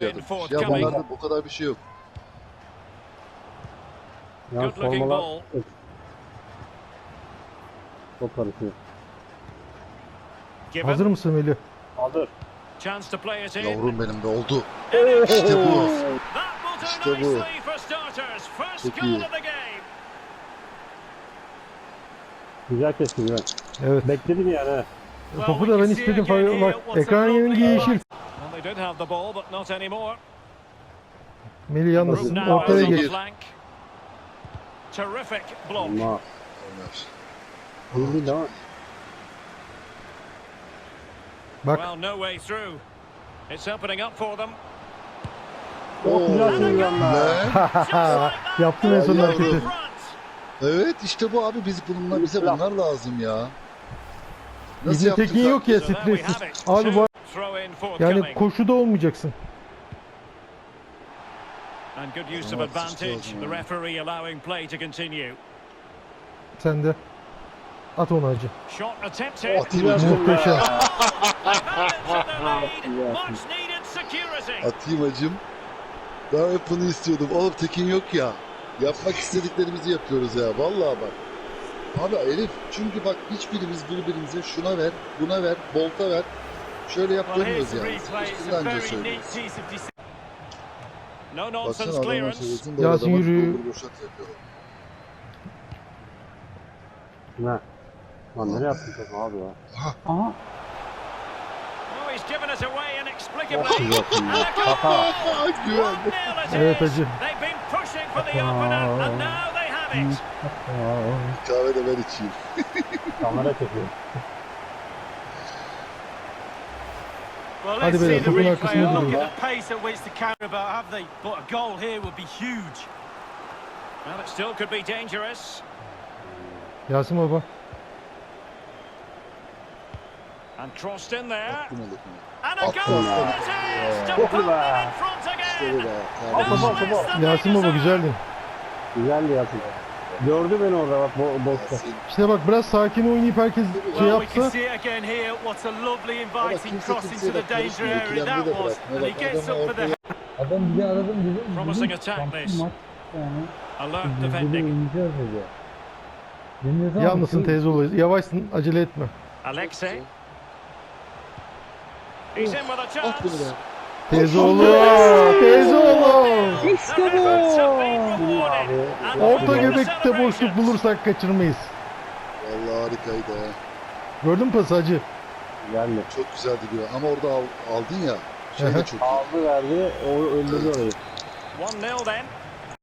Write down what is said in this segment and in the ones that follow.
Ya bunlarda bu kadar bir şey yok. Ya Good looking formalar ball. çok karışıyor. Hazır mısın Melih? Hazır. Chance to play it in. Yavrum benim de oldu. İşte bu. İşte bu. Çok iyi. Güzel kesti güzel. Evet. Bekledim yani. ha. Topu da ben istedim. Bak ekran yenince yeşil. Did have the ball, but not anymore. Yalnız Now ortaya flank. Terrific block. İyi değil ama. Bak Well, no way through. It's opening up for them. Lan. That. yaptım en son hareketi. Evet işte bu abi biz bununlar bize bunlar lazım ya. Bizde yaptık tekin yok ya it. Abi bu yani koşuda olmayacaksın. And good use of advantage. The referee allowing play to continue. Sen de. At onu acı. Shot attempted. Acı. Muhteşem. Atayım acım. Hep bunu istiyordum. Oğlum tekin yok ya. Yapmak istediklerimizi yapıyoruz ya. Vallahi bak. Abi Elif çünkü bak hiçbirimiz birbirimize şuna ver, buna ver, bolta ver. Şöyle yap the yani. Üstünden önce söylüyoruz. Baksana nonsense adamlar clearance. söylesin. Yasin yürü. Boşat yapıyor. Ne? Lan nereye attın topu abi ya? He's given us away inexplicably. güzel. And a goal. Aa, güzel. 1-0 it Evet hacı. They've been pushing for the opener, and now they have it. Kahve de ben içeyim. Kamera çekiyor. Well, Hadi let's beyler, see the topun replay arkasında and look duruyor. at the pace at which the counter about have they? But a goal here would be huge. Well, it still could be dangerous. Yasin baba. And crossed in there. And a goal it is to put them in front again. Yasin baba güzeldin. Güzeldi Yasin. Gördü beni orada bak bo boşta. Yasin. İşte bak biraz sakin oynayıp herkes şey yapsa. Adam bizi aradım dedim. Promising attack this. Alert defending. Yalnızsın teyze oluyor. Yavaşsın acele etme. Alexei. He's in with a chance. Be. Teyze oğlu. Teyze oğlu. İşte bu. Orta göbekte boşluk bulursak kaçırmayız. Vallahi harikaydı ha. Gördün mü pası hacı? Geldi. Çok güzeldi gibi. Ama orada al- aldın ya. Şey de çok iyi. Aldı verdi. O öldürdü orayı. 1-0 then.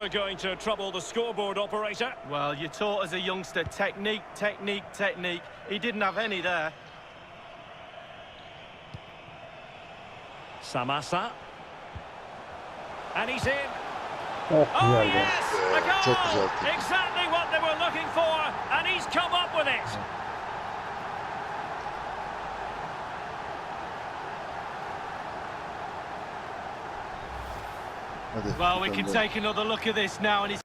We're going to trouble the scoreboard operator. Well, you're taught as a youngster technique, technique, technique. He didn't have any there. Samasa. And he's in. Oh Oh güzeldi. yes, a goal. çok. Exactly what they were looking for, and he's come up with it. Hadi. Well, we can take another look at this now, and he's